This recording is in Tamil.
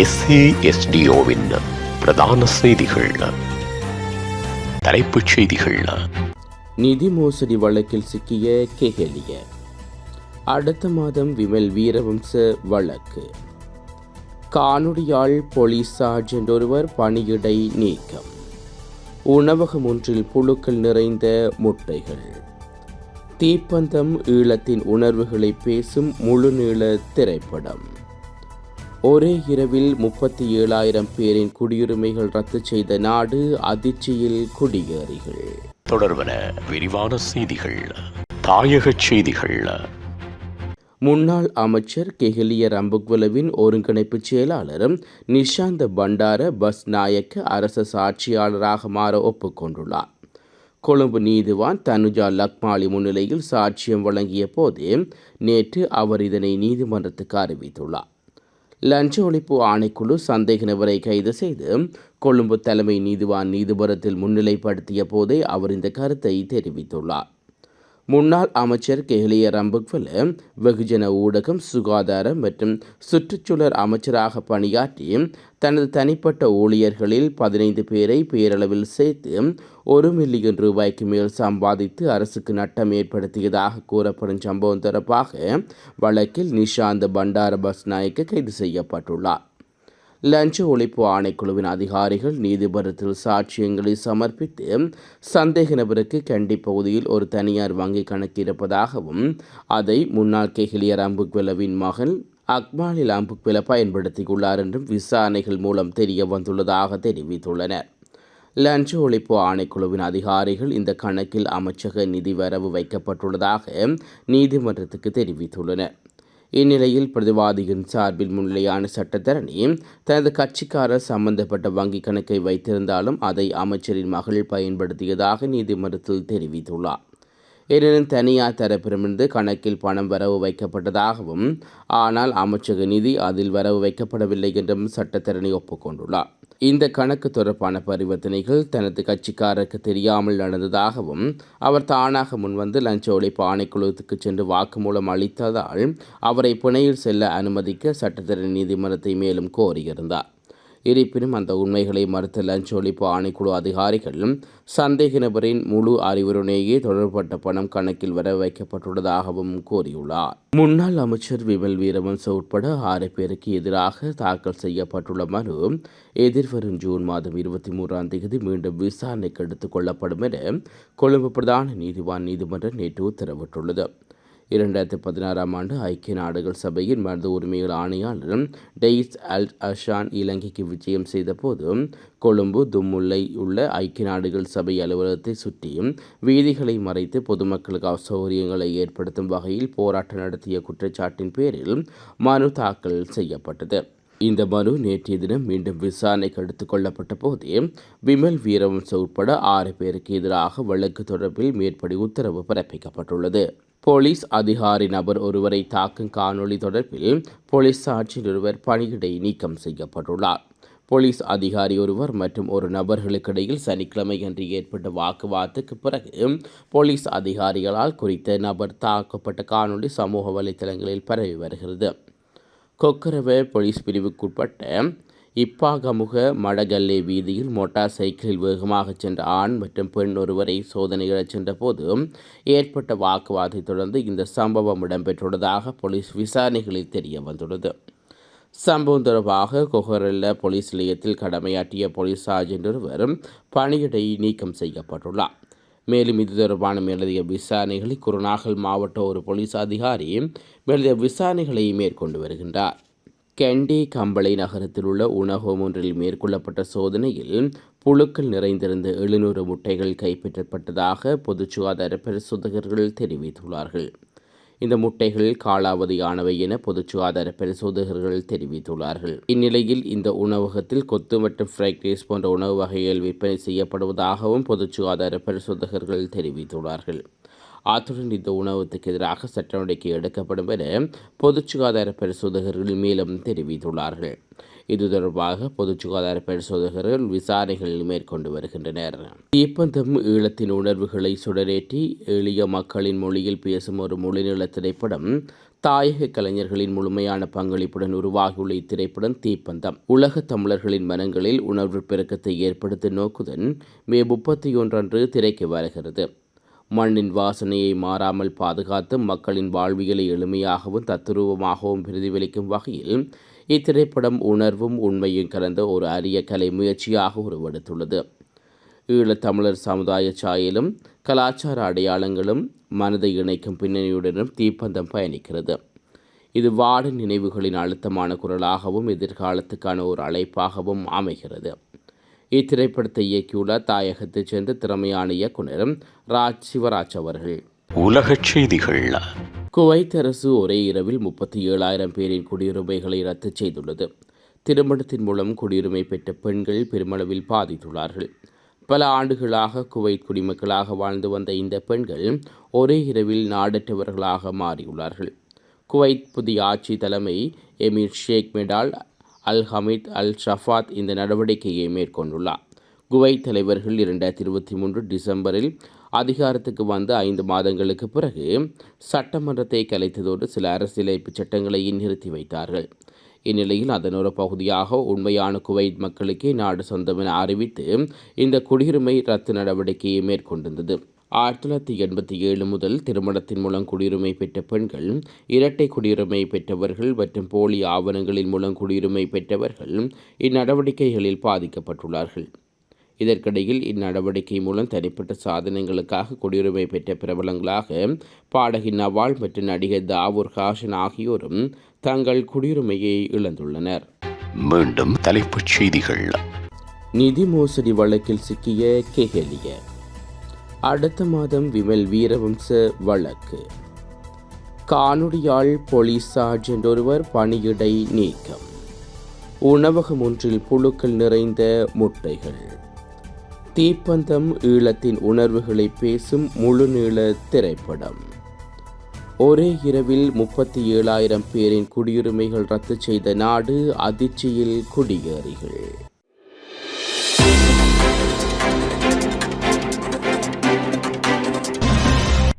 எஸ்ஏஎஸ்டிஓவின் பிரதான செய்திகள். தலைப்புச் செய்திகள். நிதி மோசடி வழக்கில் சிக்கிய கெஹெலிய. அடுத்த மாதம் விமல் வீரவம்ச வழக்கு. காணொளியால் போலீஸ் சார்ஜென்ட் ஒருவர் பணியிடை நீக்கம். உணவகம் ஒன்றில் புழுக்கள் நிறைந்த முட்டைகள். தீப்பந்தம் ஈழத்தின் உணர்வுகளை பேசும் முழுநீள திரைப்படம். ஒரே இரவில் முப்பத்தி ஏழாயிரம் பேரின் குடியுரிமைகள் ரத்து செய்த நாடு அதிர்ச்சியில் குடியேறிகள். தொடர்பன விரிவான செய்திகள் தாயகச் செய்திகள். முன்னாள் அமைச்சர் கெஹலிய ரம்புக்வலவின் ஒருங்கிணைப்பு செயலாளரும் நிஷாந்த பண்டார பஸ் நாயக்க அரச சாட்சியாளராக மாற ஒப்புக்கொண்டுள்ளார் கொழும்பு நீதிவான் தனுஜா லக்மாலி முன்னிலையில் சாட்சியம் வழங்கிய போதே நேற்று அவர் இதனை நீதிமன்றத்துக்கு அறிவித்துள்ளார். லஞ்ச ஒழிப்பு ஆணைக்குழு சந்தேக நபரை கைது செய்து கொழும்பு தலைமை நீதிவான் நீதிபுரத்தில் முன்னிலைப்படுத்திய போதே அவர் இந்த கருத்தை தெரிவித்துள்ளார். முன்னாள் அமைச்சர் கெஹலிய ரம்புக்வல வெகுஜன ஊடகம் சுகாதாரம் மற்றும் சுற்றுச்சூழல் அமைச்சராக பணியாற்றி தனது தனிப்பட்ட ஊழியர்களில் பதினைந்து பேரை பேரளவில் சேர்த்து ஒரு மில்லியன் ரூபாய்க்கு மேல் சம்பாதித்து அரசுக்கு நட்டம் ஏற்படுத்தியதாக கூறப்படும் சம்பவம் தொடர்பாக வழக்கில் நிஷாந்த் பண்டார பஸ்நாயக்க கைது செய்யப்பட்டுள்ளார். லஞ்ச ஒழிப்பு ஆணைக்குழுவின் அதிகாரிகள் நீதிமன்றத்தில் சாட்சியங்களை சமர்ப்பித்து சந்தேக நபருக்கு கண்டி பகுதியில் ஒரு தனியார் வங்கி கணக்கு இருப்பதாகவும் அதை முன்னாள் கெஹிலியர் அம்புக்வெலவின் மகன் அக்மாலில் அம்புக்வில பயன்படுத்தியுள்ளார் என்றும் விசாரணைகள் மூலம் தெரிய வந்துள்ளதாக தெரிவித்துள்ளனர். லஞ்ச ஒழிப்பு ஆணைக்குழுவின் அதிகாரிகள் இந்த கணக்கில் அமைச்சக நிதி வரவு வைக்கப்பட்டுள்ளதாக நீதிமன்றத்துக்கு தெரிவித்துள்ளனர். இந்நிலையில் பிரதிவாதியின் சார்பில் முன்னிலையான சட்டத்தரணி தனது கட்சிக்காரர் சம்பந்தப்பட்ட வங்கிக் கணக்கை வைத்திருந்தாலும் அதை அமைச்சரின் மகள் பயன்படுத்தியதாக நீதிமன்றத்தில் தெரிவித்துள்ளார். எனினும் தனியார் தரப்பிடமிருந்து கணக்கில் பணம் வரவு வைக்கப்பட்டதாகவும் ஆனால் அமைச்சக நிதி அதில் வரவு வைக்கப்படவில்லை என்றும் சட்டத்தரணி ஒப்புக்கொண்டுள்ளார். இந்த கணக்கு தொடர்பான பரிவர்த்தனைகள் தனது கட்சிக்காரருக்கு தெரியாமல் நடந்ததாகவும் அவர் தானாக முன்வந்து லஞ்ச ஒழிப்பு ஆணைக்குழுவுக்கு சென்று வாக்குமூலம் அளித்ததால் அவரை புனையில் செல்ல அனுமதிக்க சட்டத்தரணி நீதிமன்றத்தை மேலும் கோரியிருந்தார். இருப்பினும் அந்த உண்மைகளை மறுத்த லஞ்ச ஒழிப்பு ஆணைக்குழு அதிகாரிகள் சந்தேக நபரின் முழு அறிவுறுணையே தொடர்பட்ட பணம் கணக்கில் வர வைக்கப்பட்டுள்ளதாகவும் கூறியுள்ளார். முன்னாள் அமைச்சர் விமல் வீரவன்ச உட்பட ஆறு பேருக்கு எதிராக தாக்கல் செய்யப்பட்டுள்ள மனு எதிர்வரும் ஜூன் மாதம் இருபத்தி மூன்றாம் தேதி மீண்டும் விசாரணைக்கு எடுத்துக் கொள்ளப்படும் என கொழும்பு பிரதான நீதிவான் நீதிமன்றம் நேற்று உத்தரவிட்டுள்ளது. இரண்டாயிரத்தி பதினாறாம் ஆண்டு ஐக்கிய நாடுகள் சபையின் மனித உரிமைகள் ஆணையாளர் டெய்ஸ் அல் அஷான் இலங்கைக்கு விஜயம் செய்தபோது கொழும்பு தும்முல்லை உள்ள ஐக்கிய நாடுகள் சபை அலுவலகத்தை சுற்றியும் வீதிகளை மறைத்து பொதுமக்களுக்கு அசௌகரியங்களை ஏற்படுத்தும் வகையில் போராட்டம் நடத்திய குற்றச்சாட்டின் பேரில் மனு தாக்கல் செய்யப்பட்டது. இந்த மனு நேற்றைய தினம் மீண்டும் விசாரணைக்கு எடுத்துக் கொள்ளப்பட்ட போதே விமல் வீரவம்ச உட்பட ஆறு பேருக்கு எதிராக வழக்கு தொடர்பில் மேற்படி உத்தரவு பிறப்பிக்கப்பட்டுள்ளது. போலீஸ் அதிகாரி நபர் ஒருவரை தாக்கும் காணொளி தொடர்பில் போலீஸ் சாட்சி ஒருவர் பணியிடை நீக்கம் செய்யப்பட்டுள்ளார். போலீஸ் அதிகாரி ஒருவர் மற்றும் ஒரு நபர்களுக்கிடையில் சனிக்கிழமை அன்று ஏற்பட்ட வாக்குவாதத்துக்கு பிறகு போலீஸ் அதிகாரிகளால் குறித்த நபர் தாக்கப்பட்ட காணொளி சமூக வலைதளங்களில் பரவி வருகிறது. கொக்கரவ போலீஸ் பிரிவுக்குட்பட்ட இப்பாகமுக மடகல்லை வீதியில் மோட்டார் சைக்கிளில் வேகமாக சென்ற ஆண் மற்றும் பெண் ஒருவரை சோதனையிடச் சென்றபோது ஏற்பட்ட வாக்குவாதத்தை தொடர்ந்து இந்த சம்பவம் இடம்பெற்றுள்ளதாக போலீஸ் விசாரணைகளில் தெரிய வந்துள்ளது. சம்பவம் தொடர்பாக கொஹரல்ல போலீஸ் நிலையத்தில் கடமையாற்றிய போலீஸ் சார்ஜென்ட் ஒருவர் பணியிடை நீக்கம் செய்யப்பட்டுள்ளார். மேலும் இது தொடர்பான மேலதிக விசாரணைகளை குருநாகல் மாவட்ட ஒரு போலீஸ் அதிகாரி மேலதிக விசாரணைகளை மேற்கொண்டு வருகின்றார். கெண்டி கம்பளை நகரத்தில் உள்ள உணவகம் ஒன்றில் மேற்கொள்ளப்பட்ட சோதனையில் புழுக்கள் நிறைந்திருந்த எழுநூறு முட்டைகள் கைப்பற்றப்பட்டதாக பொது சுகாதார பரிசோதகர்கள் தெரிவித்துள்ளார்கள். இந்த முட்டைகள் காலாவதியானவை என பொது சுகாதார பரிசோதகர்கள் தெரிவித்துள்ளார்கள். இந்நிலையில் இந்த உணவகத்தில் கொத்து மற்றும் ஃப்ரைட் ரைஸ் போன்ற உணவு வகைகள் விற்பனை செய்யப்படுவதாகவும் பொது சுகாதார பரிசோதகர்கள் தெரிவித்துள்ளார்கள். அத்துடன் இந்த உணவகத்துக்கு எதிராக சட்ட நடவடிக்கை எடுக்கப்படும் என பொது சுகாதார பரிசோதகர்கள் மேலும் தெரிவித்துள்ளார்கள். இது தொடர்பாக பொது சுகாதார பரிசோதகர்கள் விசாரணைகள் மேற்கொண்டு வருகின்றனர். தீப்பந்தம் ஈழத்தின் உணர்வுகளை சுடரேற்றி எளிய மக்களின் மொழியில் பேசும் ஒரு மொழிநீள திரைப்படம் தாயக கலைஞர்களின் முழுமையான பங்களிப்புடன் உருவாகியுள்ள இத்திரைப்படம் தீப்பந்தம். உலக தமிழர்களின் மனங்களில் உணர்வு பெருக்கத்தை ஏற்படுத்தும் நோக்குடன் மே முப்பத்தி ஒன்றன்று திரைக்கு வருகிறது. மண்ணின் வாசனையை மாறாமல் பாதுகாத்து மக்களின் வாழ்வியலை எளிமையாகவும் தத்துரூபமாகவும் பிரதிபலிக்கும் வகையில் இத்திரைப்படம் உணர்வும் உண்மையும் கலந்த ஒரு அரிய கலை முயற்சியாக உருவெடுத்துள்ளது. ஈழத்தமிழர் சமுதாய சாயலும் கலாச்சார அடையாளங்களும் மனதை இணைக்கும் பின்னணியுடனும் தீப்பந்தம் பயணிக்கிறது. இது வாட நினைவுகளின் அழுத்தமான குரலாகவும் எதிர்காலத்துக்கான ஒரு அழைப்பாகவும் அமைகிறது. இத்திரைப்படத்தை இயக்கியுள்ள தாயகத்தைச் சேர்ந்த திறமையான இயக்குனர் ராஜ் சிவராஜ் அவர்கள். உலகச் செய்திகள். குவைத் அரசு ஒரே இரவில் முப்பத்தி ஏழாயிரம் பேரின் குடியுரிமைகளை ரத்து செய்துள்ளது. திருமணத்தின் மூலம் குடியுரிமை பெற்ற பெண்கள் பெருமளவில் பாதித்துள்ளார்கள். பல ஆண்டுகளாக குவைத் குடிமக்களாக வாழ்ந்து வந்த இந்த பெண்கள் ஒரே இரவில் நாடற்றவர்களாக மாறியுள்ளார்கள். குவைத் புதிய ஆட்சி தலைமை எமீர் ஷேக் மெடால் அல் ஹமீத் அல் ஷஃபாத் இந்த நடவடிக்கையை மேற்கொண்டுள்ளார். குவைத் தலைவர்கள் இரண்டாயிரத்தி இருபத்தி மூன்று டிசம்பரில் அதிகாரத்துக்கு வந்த ஐந்து மாதங்களுக்கு பிறகு சட்டமன்றத்தை கலைத்ததோடு சில அரசியலமைப்பு சட்டங்களையும் நிறுத்தி வைத்தார்கள். இந்நிலையில் அதன் ஒரு பகுதியாக உண்மையான குவைத் மக்களுக்கே நாடு சொந்தமென அறிவித்து இந்த குடியுரிமை ரத்து நடவடிக்கையை மேற்கொண்டிருந்தது. ஆயிரத்தி தொள்ளாயிரத்தி எண்பத்தி ஏழு முதல் திருமணத்தின் மூலம் குடியுரிமை பெற்ற பெண்கள் இரட்டை குடியுரிமை பெற்றவர்கள் மற்றும் போலி ஆவணங்களின் மூலம் குடியுரிமை பெற்றவர்கள் இந்நடவடிக்கைகளில் பாதிக்கப்பட்டுள்ளார்கள். இதற்கிடையில் இந்நடவடிக்கை மூலம் தனிப்பட்ட சாதனைகளுக்காக குடியுரிமை பெற்ற பிரபலங்களாக பாடகி நவால் மற்றும் நடிகர் தாவூர் ஹாஷன் ஆகியோரும் தங்கள் குடியுரிமையை இழந்துள்ளனர். மீண்டும் தலைப்புச் செய்திகள். நிதி மோசடி வழக்கில் சிக்கிய கெஹலிய அடுத்த மாதம் விமல் வீரவம்ச வழக்கு. காணொடியால் போலீஸ் சார்ஜென்ட் ஒருவர் பணியிடை நீக்கம். உணவகம் ஒன்றில் புழுக்கள் நிறைந்த முட்டைகள். தீப்பந்தம் ஈழத்தின் உணர்வுகளை பேசும் முழுநீள திரைப்படம். ஒரே இரவில் முப்பத்தி ஏழாயிரம் பேரின் குடியுரிமைகள் ரத்து செய்த நாடு அதிர்ச்சியில் குடியேறிகள்.